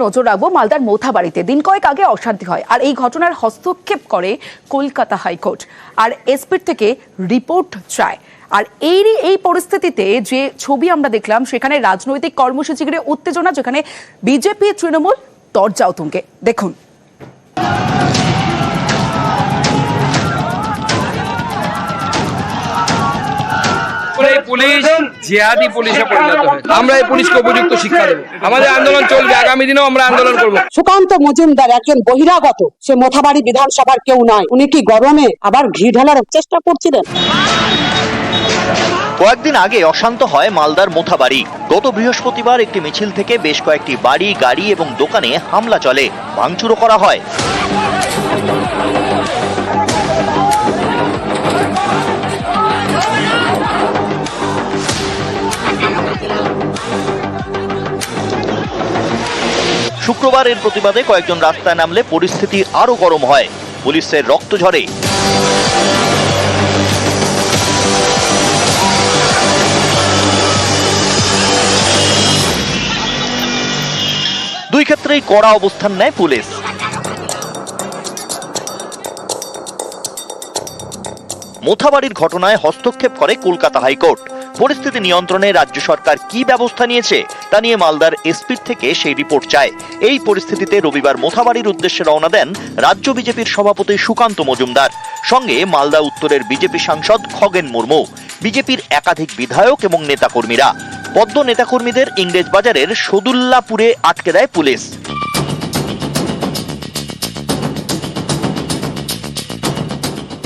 নজর রাখব মালদার মোথাবাড়িতে দিন কয়েক আগে অশান্তি হয়, আর এই ঘটনার হস্তক্ষেপ করে কলকাতা হাইকোর্ট। আর এসপির থেকে রিপোর্ট চায়। আর এই এই পরিস্থিতিতে যে ছবি আমরা দেখলাম, সেখানে রাজনৈতিক কর্মসূচি উত্তেজনা, যেখানে বিজেপি তৃণমূল দরজা উতঙ্কে দেখুন। পুলিশ জিহাদি পুলিশে পরিণত হয়েছে। আমরা এই পুলিশকে উপযুক্ত শিক্ষা দেবো। আমাদের আন্দোলন চলবে আগামী দিনেও আমরা আন্দোলন করব। সুকান্ত মজুমদার একজন বহিরাগত। সে মোথাবাড়ি বিধানসভার কেউ নয়। উনি কি গরমে আবার ঘি ঢালার চেষ্টা করছিলেন? কয়েকদিন আগে অশান্ত হয় মালদার মোথাবাড়ি। গত বৃহস্পতিবার একটি মিছিল থেকে বেশ কয়েকটি বাড়ি গাড়ি এবং দোকানে হামলা চলে। ভাঙচুরও করা হয়। শুক্রবার এর প্রতিবাদে কয়েকজন রাস্তায় নামলে পরিস্থিতি আরও গরম হয়। পুলিশের রক্ত ঝরে। দুই ক্ষেত্রেই কড়া অবস্থান নেয় পুলিশ। মোথাবাড়ির ঘটনায় হস্তক্ষেপ করে কলকাতা হাইকোর্ট। পরিস্থিতি নিয়ন্ত্রণে রাজ্য সরকার কি ব্যবস্থা নিয়েছে তা নিয়ে মালদার এসপির থেকে সেই রিপোর্ট চায়। এই পরিস্থিতিতে রবিবার মোথাবাড়ির উদ্দেশ্যে রওনা দেন রাজ্য বিজেপির সভাপতি সুকান্ত মজুমদার। সঙ্গে মালদা উত্তরের বিজেপি সাংসদ খগেন মুর্মু, বিজেপির একাধিক বিধায়ক এবং নেতাকর্মীরা। পদ্ম নেতাকর্মীদের ইংরেজ বাজারের সদুল্লাপুরে আটকে দেয় পুলিশ।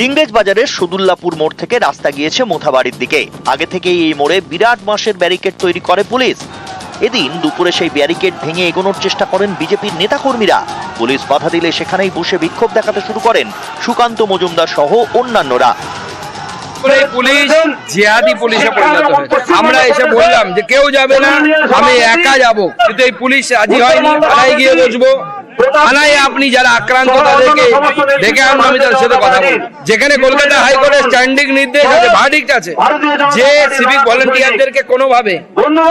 ইংরেজ বাজারের সুদুল্লাপুর মোড় থেকে রাস্তা গিয়েছে মোথাবাড়ির দিকে। আগে থেকেই এই মোড়ে বিরাট মাসের ব্যারিকেড তৈরি করে পুলিশ। এদিন দুপুরে সেই ব্যারিকেড ভেঙে এগোনোর চেষ্টা করেন বিজেপির নেতাকর্মীরা। পুলিশ বাধা দিলে সেখানেই বসে বিক্ষোভ দেখাতে শুরু করেন সুকান্ত মজুমদার সহ অন্যান্যরা। পুলিশ পুলিশে পরিণত আমরা এসে বললাম যে কেউ যাবে না, আমি একা যাব। কিন্তু এই পুলিশ রাজি হয়নি, থানায় গিয়ে বসবো। থানায় আপনি যারা আক্রান্ত, তাদেরকে আনুন আমি তাদের সাথে কথা বলব। যেখানে কলকাতা হাইকোর্টের স্ট্যান্ডিং নির্দেশ আছে ভার্ডিক্ট আছে। যে সিভিক ভলেন্টিয়ারদেরকে কোনোভাবে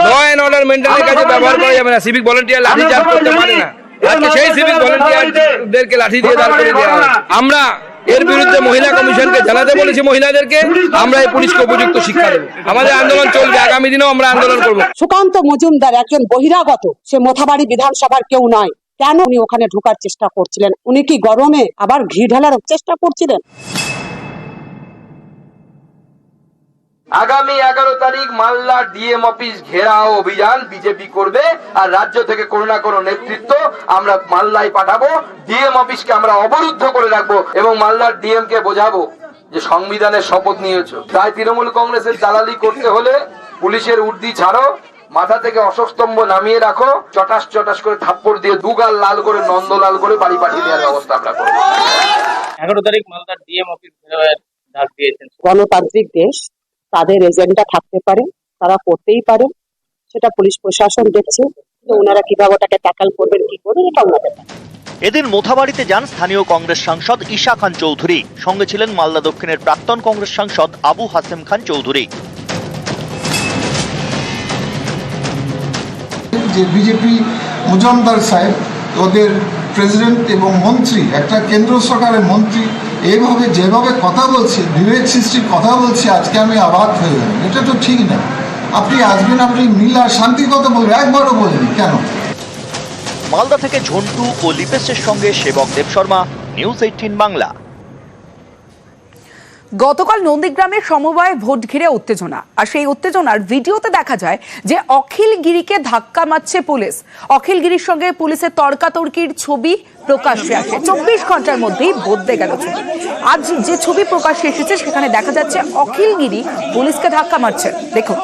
ল অ্যান্ড অর্ডার কাছে ব্যবহার করা যাবে না সিভিক ভলেন্টিয়ার লাঠি চার্জ করতে পারে না। আজকে সেই সিভিক ভলেন্টিয়ারদেরকে লাঠি দিয়ে দাঁড় করে দেওয়া আমরা এর বিরুদ্ধে মহিলা কমিশনকে জানাতে বলেছি মহিলাদেরকে, আমরা এই পুলিশকে উপযুক্ত শিক্ষা দেবো। আমাদের আন্দোলন চলবে, আগামী দিনেও আমরা আন্দোলন করব। সুকান্ত মজুমদার একজন বহিরাগত, সে মোথাবাড়ি বিধানসভার কেউ নয়। কেন উনি ওখানে ঢোকার চেষ্টা করছিলেন? উনি কি গরমে আবার ঘি ঢালার চেষ্টা করছিলেন? আগামী এগারো তারিখ মালদা ডিএম অফিস ঘেরাও অভিযান বিজেপি করবে আর রাজ্য থেকে কোনো না কোনো নেতৃত্ব আমরা মালদায় পাঠাবো। ডিএম অফিসকে আমরা অবরুদ্ধ করে রাখব এবং মালদার ডিএম কে বোঝাবো যে সংবিধানের শপথ নিয়েছো। তাই তৃণমূল কংগ্রেসের দালালি করতে হলে পুলিশের উর্দি ছাড়ো মাথা থেকে অশোকস্তম্ভ নামিয়ে রাখো চটাস চটাস করে থাপ্পড় দিয়ে দুগাল লাল করে নন্দ লাল করে বাড়ি পাঠিয়ে দেওয়ার ব্যবস্থা আমরা করব। এগারো তারিখ মালদার ডিএম অফিস ঘেরাওয়ের ডাক দিয়েছেন। গণতান্ত্রিক দেশ তাদের এজেন্ডা থাকতে পারে তারা করতেই পারে। সেটা পুলিশ প্রশাসন দেখছে যে ওনারা কীভাবে ওটাকে ট্যাকল করবেন কি করবেন এটা ওনাদের এদিন মোথাবাড়িতে যান স্থানীয় কংগ্রেস সাংসদ ঈশা খান চৌধুরী সঙ্গে ছিলেন মালদা দক্ষিণের প্রাক্তন কংগ্রেস সাংসদ আবু হাসেম খান চৌধুরী। যে বিজেপি মুজমদার সাহেব ওদের প্রেসিডেন্ট এবং মন্ত্রী একটা কেন্দ্র সরকারের মন্ত্রী এইভাবে যেভাবে কথা বলছে বিবেক সৃষ্টির কথা বলছে, আজকে আমি আবাদ হয়ে গেলাম। এটা তো ঠিক না। আপনি আসবেন, আপনি মিল আর শান্তির কথা বলবেন, একবারও বলেনি কেন? মালদা থেকে ঝন্টু ও লিপেশের সঙ্গে সেবক দেব শর্মা, নিউজ এইটিন বাংলা। গতকাল নন্দীগ্রামের সমবায় ভোট ঘিরে উত্তেজনা। আর সেই উত্তেজনার ভিডিওতে দেখা যায় যে অখিল গিরিকে ধাক্কা মারছে পুলিশ। অখিল গিরির সঙ্গে পুলিশের তর্কাতর্কির ছবি প্রকাশ্যে আসে। চব্বিশ ঘণ্টার মধ্যেই বদলে গেল ছবি। আজ যে ছবি প্রকাশ্যে এসেছে, সেখানে দেখা যাচ্ছে অখিল গিরি পুলিশকে ধাক্কা মারছে দেখুন।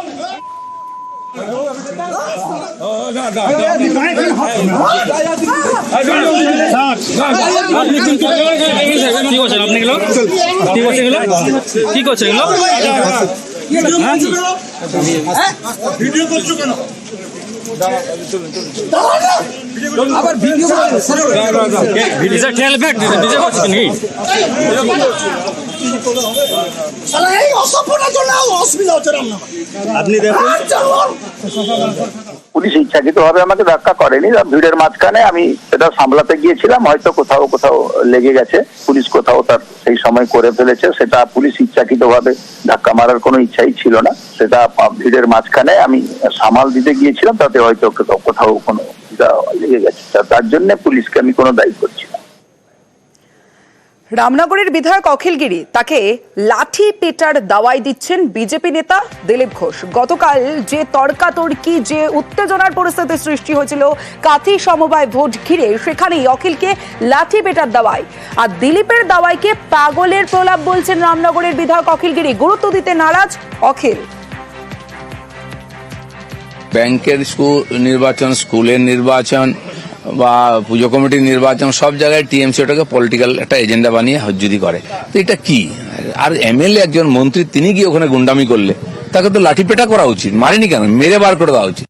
কি করছেন আপনি এগুলো কি করছেন এগুলো কি করছেন এগুলো ডিজে ঠেল ব্যাগ ডিজে করছেন নাকি শালা এই অসভ্যটার জন্য অসুবিধা হচ্ছে রান্না আপনি দেখুন। পুলিশ ইচ্ছাকৃত ভাবে আমাকে ধাক্কা করেনি। ভিড়ের মাঝখানে আমি সেটা সামলাতে গিয়েছিলাম। হয়তো কোথাও কোথাও লেগে গেছে। পুলিশ কোথাও তার সেই সময় করে ফেলেছে। সেটা পুলিশ ইচ্ছাকৃত ভাবে ধাক্কা মারার কোনো ইচ্ছাই ছিল না। সেটা ভিড়ের মাঝখানে আমি সামাল দিতে গিয়েছিলাম। তাতে হয়তো কোথাও কোনো লেগে গেছে। তা- তার জন্য পুলিশকে আমি কোনো দায়ী করছি না। রামনগরের বিধায়ক অখিলগিরি তাকে লাঠি পেটার দাওয়াই দিচ্ছেন বিজেপি নেতা দিলীপ ঘোষ। গতকাল যে তর্কাতর্কি, যে উত্তেজনার পরিস্থিতি সৃষ্টি হয়েছিল, কাথি সমবায় ভোট ঘিরে সেখানেই অখিলকে লাঠি পেটার দাওয়াই। আর দিলীপের দাওয়াইকে পাগলের প্রলাপ বলছেন রামনগরের বিধায়ক অখিলগিরি গুরুত্ব দিতে নারাজ অখিল। ব্যাংকের স্কুল নির্বাচন, স্কুলের নির্বাচন বা পুজো কমিটির নির্বাচন, সব জায়গায় টিএমসি ওটাকে পলিটিক্যাল একটা এজেন্ডা বানিয়ে হজ্জুদি করে। তো এটা কি? আর এমএলএ একজন মন্ত্রী, তিনি গিয়ে ওখানে গুন্ডামি করলে? তাকে তো লাঠি পেটা করা উচিত, মারেনি কেন? মেরে বার করে দেওয়া উচিত।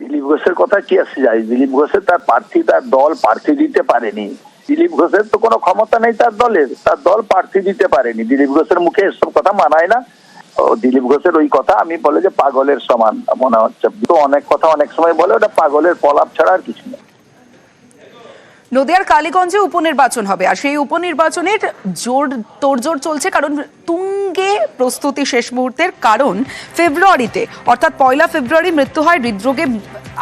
দিলীপ ঘোষের কথা কি আসছে যায় দিলীপ ঘোষের তার প্রার্থী, তার দল প্রার্থী দিতে পারেনি। দিলীপ ঘোষের তো কোনো ক্ষমতা নেই তার দলের। তার দল প্রার্থী দিতে পারেনি। দিলীপ ঘোষের মুখে এসব কথা মানায় না। দিলীপ ঘোষের ওই কথা, আমি বলে যে পাগলের সমান, মনে হচ্ছে। তো অনেক কথা অনেক সময় বলে, ওটা পাগলের পলাপ ছাড়া আর কিছু না। নদিয়ার কালীগঞ্জে উপনির্বাচন হবে, আর সেই উপনির্বাচনের জোর, তোড়জোড় চলছে, কারণ তুঙ্গে প্রস্তুতি শেষ মুহূর্তের কারণ ফেব্রুয়ারিতে। অর্থাৎ পয়লা ফেব্রুয়ারি মৃত্যু হয় হৃদরোগে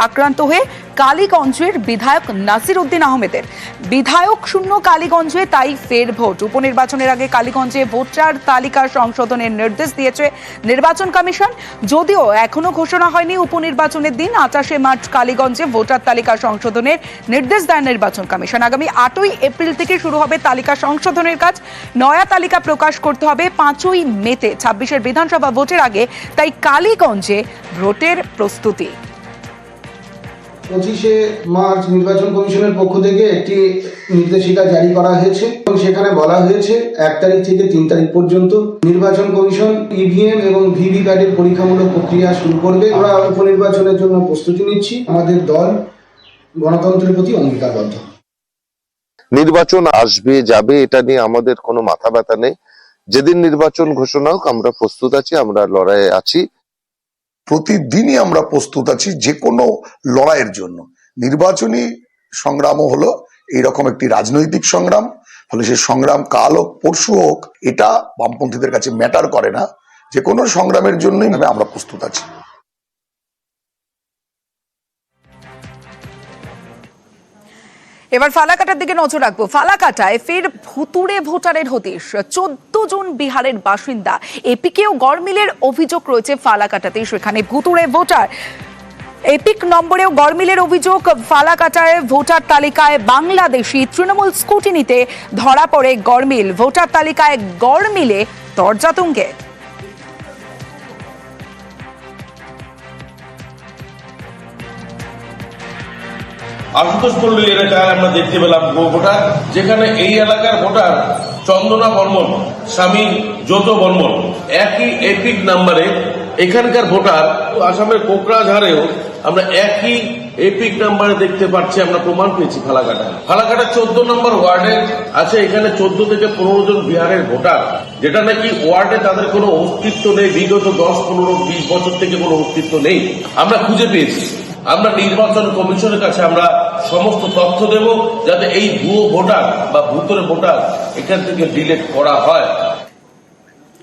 আক্রান্ত হয়ে কালীগঞ্জের বিধায়ক নাসির উদ্দিন আহমেদের। বিধায়ক শূন্য কালীগঞ্জে, তাই ফের ভোট। উপনির্বাচনের আগে কালীগঞ্জে ভোটার তালিকা সংশোধনের নির্দেশ দিয়েছে নির্বাচন কমিশন। যদিও এখনও ঘোষণা হয়নি উপনির্বাচনের দিন, আঠাশে মার্চ কালীগঞ্জে ভোটার তালিকা সংশোধনের নির্দেশ দেয় নির্বাচন কমিশন। আগামী আটই এপ্রিল থেকে শুরু হবে তালিকা সংশোধনের কাজ। নয়া তালিকা প্রকাশ করতে হবে পাঁচই মেতে। ছাব্বিশের বিধানসভা ভোটের আগে, তাই কালীগঞ্জে ভোটের প্রস্তুতি। পঁচিশে মার্চ নির্বাচন কমিশনের পক্ষ থেকে একটি নির্দেশিকা জারি করা হয়েছে এবং সেখানে বলা হয়েছে, এক তারিখ থেকে তিন তারিখ পর্যন্ত নির্বাচন কমিশন ইভিএম এবং ভিভিপ্যাটের পরীক্ষামূলক প্রক্রিয়া শুরু করবে। আমরা উপনির্বাচনের জন্য প্রস্তুতি নিচ্ছি। আমাদের দল গণতন্ত্রের প্রতি অঙ্গীকারবদ্ধ। নির্বাচন আসবে, যাবে, এটা নিয়ে আমাদের কোনো মাথা ব্যথা নেই। যেদিন নির্বাচন ঘোষণা হোক, আমরা প্রস্তুত আছি, আমরা লড়াইয়ে আছি। প্রতিদিনই আমরা প্রস্তুত আছি যে কোনো লড়াইয়ের জন্য। নির্বাচনী সংগ্রামও হলো এইরকম একটি রাজনৈতিক সংগ্রাম, ফলে সেই সংগ্রাম কাল হোক, পরশু হোক, এটা বামপন্থীদের কাছে ম্যাটার করে না। যে কোনো সংগ্রামের জন্যই আমরা প্রস্তুত আছি। এবার ফালাকাটার দিকে নজর রাখব। ফালাকাটায় ফের ভুতুড়ে ভোটারের হদিশ চোদ্দ জন বিহারের বাসিন্দা। এপিকেও গড়মিলের অভিযোগ রয়েছে ফালাকাটাতে সেখানে ভুতুড়ে ভোটার। এপিক নম্বরেও গরমিলের অভিযোগ ফালাকাটায় ভোটার তালিকায় বাংলাদেশি তৃণমূল স্কুটিনিতে ধরা পড়ে গরমিল ভোটার তালিকায় গড়মিলে দরজা আশুতোষ পল্লী এলাকায় আমরা দেখতে পেলাম ভোটার, যেখানে এই এলাকার ভোটার চন্দনা বর্মন, স্বামী যত বর্মন, একই এপিক নাম্বারে এখানকার ভোটার, আসামের কোকরাঝাড়েও আমরা একই এপিক নাম্বারে দেখতে পাচ্ছি, আমরা প্রমাণ পেয়েছি ফালাকাটা। ফালাকাটা চোদ্দ নম্বর ওয়ার্ডে আছে, এখানে চোদ্দ থেকে পনেরো জন বিহারের ভোটার, যেটা নাকি ওয়ার্ডে তাদের কোনো অস্তিত্ব নেই, বিগত দশ, পনেরো, বিশ বছর থেকে কোনো অস্তিত্ব নেই, আমরা খুঁজে পেয়েছি। আমরা নির্বাচন কমিশনের কাছে আমরা সমস্ত তথ্য দেব যাতে এই ভুয়ো ভোটার বা ভূতরে ভোটার এখান থেকে ডিলেট করা হয়।